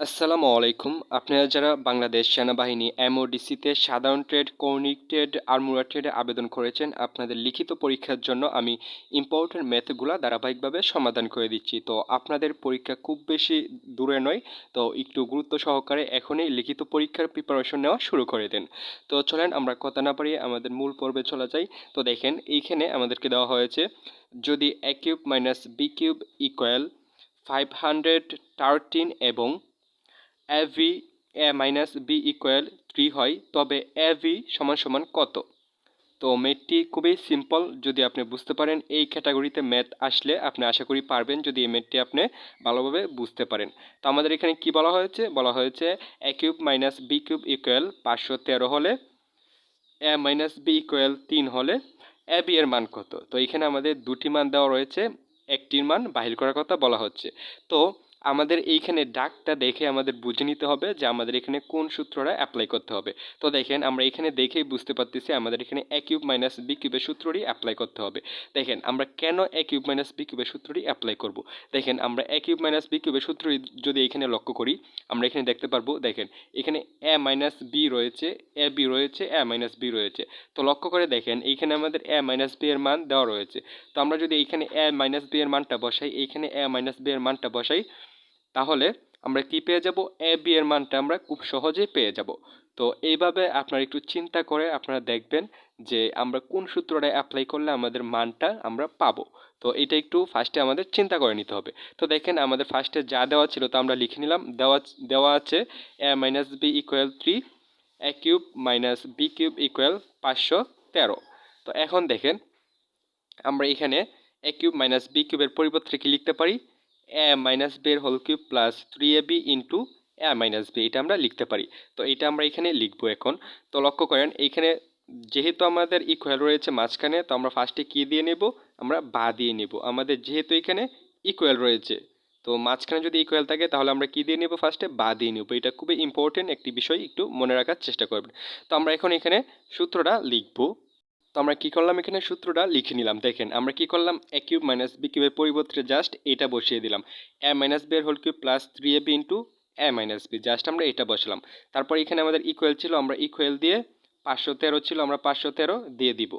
আসসালামু আলাইকুম। আপনারা যারা বাংলাদেশ সেনাবাহিনী এমওডিসিতে সাধারণ ট্রেড, কৌণিক ট্রেড, আর্মুরা ট্রেডে আবেদন করেছেন, আপনাদের লিখিত পরীক্ষার জন্য আমি ইম্পর্টেন্ট ম্যাথগুলো ধারাবাহিকভাবে সমাধান করে দিচ্ছি। তো আপনাদের পরীক্ষা খুব বেশি দূরে নয়, তো একটু গুরুত্ব সহকারে এখনই লিখিত পরীক্ষার প্রিপারেশন নেওয়া শুরু করে দেন। তো চলেন আমরা কথা না পারিয়ে আমাদের মূল পর্বে চলে যাই। তো দেখেন, এইখানে আমাদেরকে দেওয়া হয়েছে, যদি a cube minus b cube equal five hundred thirteen এবং a a minus b equal three হয়, তবে এ সমান সমান কত? তো ম্যাথটি খুবই সিম্পল যদি আপনি বুঝতে পারেন এই ক্যাটাগরিতে ম্যাথ আসলে আপনি আশা করি পারবেন যদি এই ম্যাথটি আপনি ভালোভাবে বুঝতে পারেন। তো আমাদের এখানে কি বলা হয়েছে? বলা হয়েছে a cube minus b cube equal পাঁচশো তেরো হলে এ মাইনাস বি ইকুয়াল তিন হলে এ বি এর মান কত? তো এখানে আমাদের দুটি মান দেওয়া রয়েছে, একটির মান বাহির করার কথা বলা হচ্ছে। তো আমাদের এইখানে ডাকটা দেখে আমাদের বুঝে নিতে হবে যে আমাদের এখানে কোন সূত্রটা অ্যাপ্লাই করতে হবে। তো দেখেন, আমরা এখানে দেখেই বুঝতে পারতেছি আমাদের এখানে এ কিউব মাইনাস বি কিউবের সূত্রটি অ্যাপ্লাই করতে হবে। দেখেন, আমরা কেন এ কিউব মাইনাস বি কিউবের সূত্রটি অ্যাপ্লাই করব? দেখেন, আমরা এ কিউব মাইনাস বি কিউবের সূত্রটি যদি এখানে লক্ষ্য করি, আমরা এখানে দেখতে পারব, দেখেন, এখানে এ মাইনাস বি রয়েছে এ বি রয়েছে এ মাইনাস বি রয়েছে। তো লক্ষ্য করে দেখেন, এইখানে আমাদের এ মাইনাস বি এর মান দেওয়া রয়েছে। তো আমরা যদি এইখানে এ মাইনাস বি এর মানটা বসাই, এইখানে এ মাইনাস বি এর মানটা বসাই তাহলে আমরা কি পেয়ে যাব? এ বি এর মানটা আমরা খুব সহজেই পেয়ে যাব। তো এইভাবে আপনারা একটু চিন্তা করে আপনারা দেখবেন যে আমরা কোন সূত্রটা অ্যাপ্লাই করলে আমাদের মানটা আমরা পাবো। তো এটা একটু ফার্স্টে আমাদের চিন্তা করে নিতে হবে। তো দেখেন আমাদের ফার্স্টে যা দেওয়া ছিল তা আমরা লিখে নিলাম। দেওয়া দেওয়া আছে a minus b equal three a cube minus b cube equal পাঁচশো তেরো। তো এখন দেখেন আমরা এখানে এ কিউব মাইনাস বি কিউবের পরিবর্তে কি লিখতে পারি? এ মাইনাস বি এর whole cube plus three a b into a minus b এটা আমরা লিখতে পারি। তো এটা আমরা এখানে লিখব এখন। তো লক্ষ্য করেন এইখানে যেহেতু আমাদের ইকুয়াল রয়েছে মাঝখানে, তো আমরা ফার্স্টে কী দিয়ে নেব? আমরা বা দিয়ে নেব। আমাদের যেহেতু এখানে ইকুয়াল রয়েছে, তো মাঝখানে যদি ইকুয়াল থাকে, তাহলে আমরা কী দিয়ে নেব ফার্স্টে বা দিয়ে নেব। এটা খুবই ইম্পর্টেন্ট একটি বিষয়, একটু মনে রাখার চেষ্টা করবেন। তো আমরা এখন এখানে সূত্রটা লিখব। তো আমরা কী করলাম এখানে? সূত্রটা লিখে নিলাম। দেখেন, আমরা কি করলাম? এ কিউব মাইনাস বি কিউবের পরিবর্তে জাস্ট এটা বসিয়ে দিলাম। এ মাইনাস বি এর whole cube plus three a b into a minus b just আমরা এটা বসালাম। তারপর এখানে আমাদের ইকুয়াল ছিল, আমরা ইকুয়াল দিয়ে পাঁচশো তেরো ছিল, আমরা পাঁচশো তেরো দিয়ে দিব।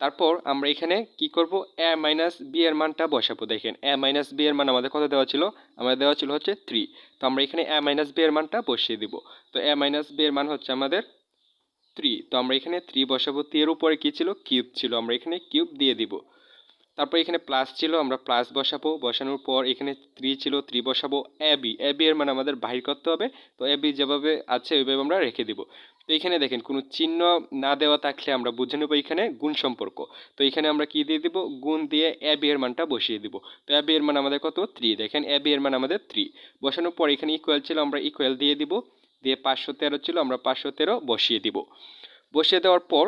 তারপর আমরা এখানে কি করব? এ মাইনাস বি এর মানটা বসাবো। দেখেন এ মাইনাস বি এর মান আমাদের কত দেওয়া ছিল? আমাদের দেওয়া ছিল হচ্ছে থ্রি তো আমরা এখানে এ মাইনাস বি এর মানটা বসিয়ে দিব। তো এ মাইনাস বি এর মান হচ্ছে আমাদের থ্রি তো আমরা এখানে থ্রি বসাবো। এর উপরে কী ছিল? কিউব ছিল। আমরা এখানে কিউব দিয়ে দিব। তারপর এখানে প্লাস ছিল, আমরা প্লাস বসাবো। বসানোর পর এখানে থ্রি ছিল থ্রি বসাবো। এ বি এ বি এর মানে আমাদের বাহির করতে হবে। তো এ বি যেভাবে আছে, ওইভাবে আমরা রেখে দিব। তো এখানে দেখেন, কোনো চিহ্ন না দেওয়া থাকলে আমরা বুঝে নেব এখানে গুণ সম্পর্ক। তো এখানে আমরা কি দিয়ে দিব? গুণ দিয়ে এ বি এর মানটা বসিয়ে দিব। তো এ বি এর মান আমাদের কত? থ্রি দেখেন এ বি এর মান আমাদের থ্রি বসানোর পর এখানে ইকুয়াল ছিল, আমরা ইকুয়াল দিয়ে দিব। দিয়ে পাঁচশো তেরো ছিল, আমরা পাঁচশো তেরো বসিয়ে দিব। বসিয়ে দেওয়ার পর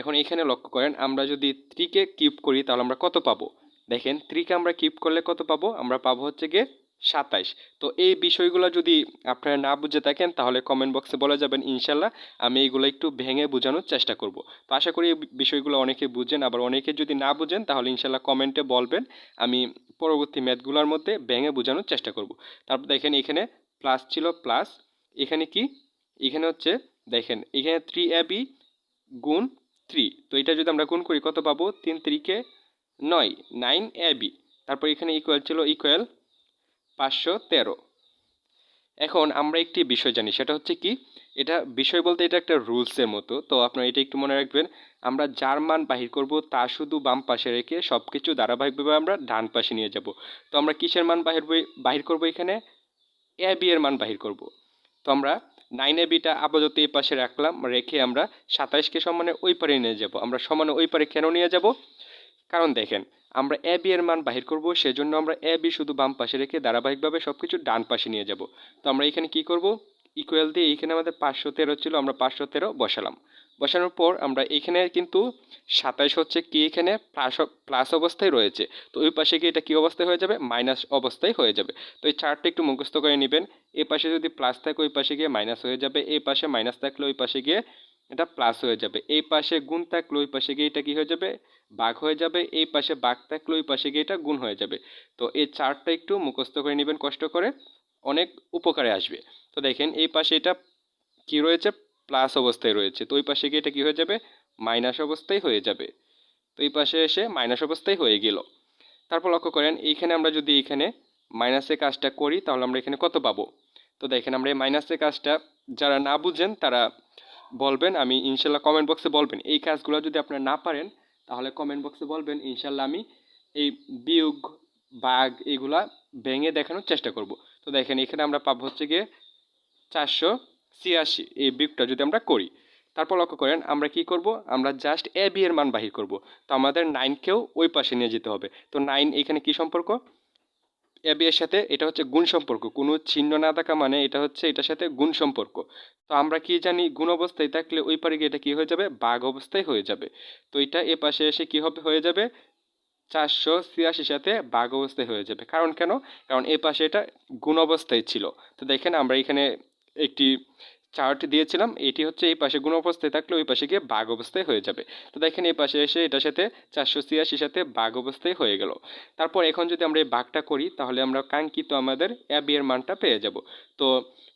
এখন এখানে লক্ষ্য করেন, আমরা যদি থ্রিকে কিউব করি তাহলে আমরা কত পাবো? দেখেন থ্রিকে আমরা কিউব করলে কত পাবো? আমরা পাবো হচ্ছে গিয়ে সাতাইশ। তো এই বিষয়গুলো যদি আপনারা না বুঝে থাকেন, তাহলে কমেন্ট বক্সে বলে যাবেন, ইনশাল্লাহ আমি এইগুলো একটু ভেঙে বোঝানোর চেষ্টা করব। তো আশা করি এই বিষয়গুলো অনেকে বুঝেন, আবার অনেকে যদি না বুঝেন, তাহলে ইনশাল্লাহ কমেন্টে বলবেন, আমি পরবর্তী ম্যাথগুলোর মধ্যে ভেঙে বোঝানোর চেষ্টা করব। তারপর দেখেন, এখানে প্লাস ছিল প্লাস এখানে কি? এখানে হচ্ছে দেখেন, এখানে থ্রি এ বি গুণ থ্রি তো এটা যদি আমরা গুণ করি, কত পাবো? তিন ত্রিকে নয় নাইন এ বি তারপর এখানে ইকুয়াল ছিল ইকুয়াল পাঁচশো তেরো। এখন আমরা একটি বিষয় জানি, সেটা হচ্ছে কি? এটা বিষয় বলতে এটা একটা রুলসের মতো। তো আপনারা এটা একটু মনে রাখবেন, আমরা যার মান বাহির করব, তা শুধু বাম পাশে রেখে সব কিছু ধারাবাহিকভাবে আমরা ডান পাশে নিয়ে যাব। তো আমরা কিসের মান বাহির বাহির করব এখানে? এ বি এর মান বাহির করব। তো আমরা নাইনে বিটা আপাতত এই পাশে রাখলাম, রেখে আমরা সাতাইশকে সমানে ওই পারে নিয়ে যাব। আমরা সমানে ওই পারে কেন নিয়ে যাব? কারণ দেখেন, আমরা এ বি এর মান বাহির করব, সেজন্য আমরা এ বি শুধু বাম পাশে রেখে ধারাবাহিকভাবে সব কিছু ডান পাশে নিয়ে যাব। তো আমরা এখানে কি করব? ইকুয়াল দিয়ে এইখানে আমাদের পাঁচশো তেরো ছিল, আমরা পাঁচশো তেরো বসালাম। বসানোর পর আমরা এখানে কিন্তু সাতাইশ হচ্ছে কি এখানে? প্লাস প্লাস অবস্থায় রয়েছে। তো ওই পাশে গিয়ে এটা কী অবস্থায় হয়ে যাবে? মাইনাস অবস্থায় হয়ে যাবে। তো এই চারটা একটু মুখস্থ করে নেবেন। এই পাশে যদি প্লাস থাকে, ওই পাশে গিয়ে মাইনাস হয়ে যাবে। এই পাশে মাইনাস থাকলে ওই পাশে গিয়ে এটা প্লাস হয়ে যাবে। এই পাশে গুণ থাকলে ওই পাশে গিয়ে এটা কী হয়ে যাবে? বাঘ হয়ে যাবে। এই পাশে বাঘ থাকলে ওই পাশে গিয়ে এটা গুণ হয়ে যাবে। তো এই চারটা একটু মুখস্থ করে নেবেন কষ্ট করে। অনেক উপকারে আসবে। তো দেখেন, এই পাশে এটা কি রয়েছে? প্লাস অবস্থায় রয়েছে। তো ওই পাশে গিয়ে এটা কী হয়ে যাবে? মাইনাস অবস্থায় হয়ে যাবে। তো এই পাশে এসে মাইনাস অবস্থায় হয়ে গেল। তারপর লক্ষ্য করেন, এইখানে আমরা যদি এইখানে মাইনাসের কাজটা করি, তাহলে আমরা এখানে কত পাবো? তো দেখেন, আমরা এই মাইনাসের কাজটা যারা না বুঝেন, তারা বলবেন, আমি ইনশাল্লাহ কমেন্ট বক্সে বলবেন। এই কাজগুলো যদি আপনারা না পারেন, তাহলে কমেন্ট বক্সে বলবেন, ইনশাল্লাহ আমি এই বিয়োগ বাঘ এগুলা ভেঙে দেখানোর চেষ্টা করব। তো দেখেন, এখানে আমরা পাবো হচ্ছে গিয়ে চারশো ছিয়াশি এই বিয়োগটা যদি আমরা করি, তারপর লক্ষ্য করেন আমরা কি করব? আমরা জাস্ট এ বি এর মান বাহির করব। তো আমাদের নাইনকেও ওই পাশে নিয়ে যেতে হবে। তো নাইন এখানে কি সম্পর্ক? এ বি এর সাথে এটা হচ্ছে গুণ সম্পর্ক। কোনো চিহ্ন না থাকা মানে এটা হচ্ছে এটার সাথে গুণ সম্পর্ক। তো আমরা কি জানি গুণ অবস্থায় থাকলে ওই পারে গিয়ে এটা কি হয়ে যাবে? বাঘ অবস্থায় হয়ে যাবে। তো এটা এ পাশে এসে কি হবে? হয়ে যাবে চারশো ছিয়াশির সাথে বাঘ অবস্থায় হয়ে যাবে। কারণ কেন? কারণ এ পাশে এটা গুণ অবস্থায় ছিল। তো দেখেন আমরা এখানে একটি চার্ট দিয়েছিলাম, এটি হচ্ছে এই পাশে গুণ অবস্থায় থাকলে ওই পাশে গিয়ে বাঘ অবস্থায় হয়ে যাবে। তো দেখেন এই পাশে এসে এটার সাথে চারশো ছিয়াশির সাথে বাঘ অবস্থায় হয়ে গেল। তারপর এখন যদি আমরা এই বাঘটা করি, তাহলে আমরা কাঙ্ক্ষিত আমাদের অ্যাবি মানটা পেয়ে যাব। তো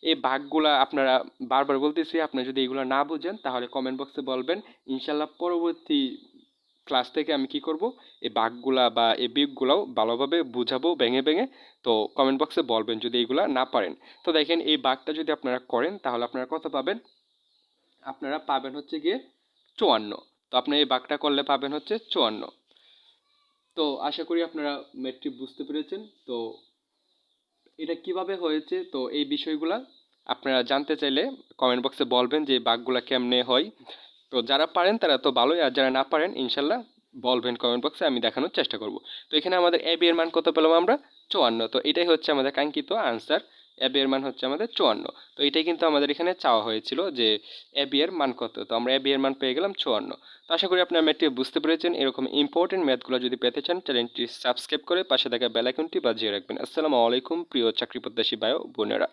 এই বাঘগুলা আপনারা বারবার বলতেছি আপনি যদি এগুলো না বুঝেন, তাহলে কমেন্ট বক্সে বলবেন। ইনশাল্লাহ পরবর্তী ক্লাস থেকে আমি কি করব? এই বাঘগুলা বা এই বিগগুলাও ভালোভাবে বুঝাবো ভেঙে ভেঙে। তো কমেন্ট বক্সে বলবেন যদি এইগুলা না পারেন। তো দেখেন এই বাঘটা যদি আপনারা করেন, তাহলে আপনারা কত পাবেন? আপনারা পাবেন হচ্ছে গিয়ে চুয়ান্ন। তো আপনি এই বাঘটা করলে পাবেন হচ্ছে চুয়ান্ন। তো আশা করি আপনারা ম্যাট্রিক বুঝতে পেরেছেন। তো এটা কীভাবে হয়েছে? তো এই বিষয়গুলা আপনারা জানতে চাইলে কমেন্ট বক্সে বলবেন যে বাঘগুলা কেমনে হয়? তো যারা পারেন তারা তো ভালোই, আর যারা না পারেন, ইনশাল্লাহ বলবেন কমেন্ট বক্সে আমি দেখানোর চেষ্টা করব। তো এখানে আমাদের এ বি এর মান কত পেলাম আমরা? চুয়ান্ন। তো এটাই হচ্ছে আমাদের কাঙ্ক্ষিত আনসার এর মান হচ্ছে আমাদের চুয়ান্ন। তো এটাই কিন্তু আমাদের এখানে চাওয়া হয়েছিল যে এ এর মান কত। তো আমরা এ এর মান পেয়ে গেলাম চুয়ান্ন। তো আশা করি আপনার ম্যাথটি বুঝতে পেরেছেন। এরকম ইম্পর্টেন্ট ম্যাথগুলো যদি পেতে চান চ্যানেলটি সাবস্ক্রাইব করে পাশে থাকা বেলাইকনটি বাজিয়ে রাখবেন। আসসালামু আলাইকুম, প্রিয় চাকরি প্রত্যাশী বায়ো বোনেরা।